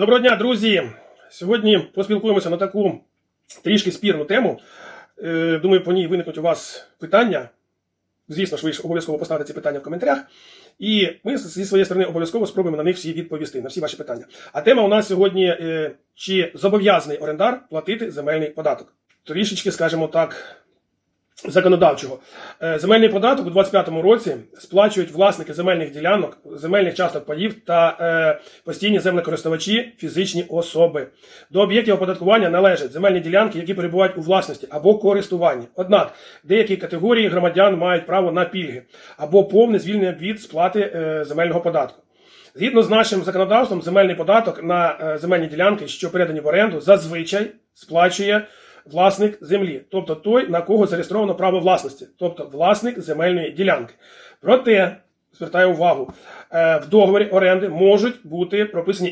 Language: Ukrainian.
Доброго дня, друзі! Сьогодні поспілкуємося на таку трішки спірну тему. Е, Думаю, по ній виникнуть у вас питання. Звісно ж, ви обов'язково поставите ці питання в коментарях. І ми зі своєї сторони обов'язково спробуємо на них всі відповісти, на всі ваші питання. А тема у нас сьогодні: е, чи зобов'язаний орендар платити земельний податок? Трішечки, скажімо так, законодавчого. Е, Земельний податок у 2025 році сплачують власники земельних ділянок, земельних часток паїв та е, постійні землекористувачі фізичні особи. До об'єктів оподаткування належать земельні ділянки, які перебувають у власності або користуванні. Однак деякі категорії громадян мають право на пільги або повне звільнення від сплати е, земельного податку. Згідно з нашим законодавством, земельний податок на е, земельні ділянки, що передані в оренду, зазвичай сплачує власник землі, тобто той, на кого зареєстровано право власності, тобто власник земельної ділянки. Проте, звертаю увагу, е, в договорі оренди можуть бути прописані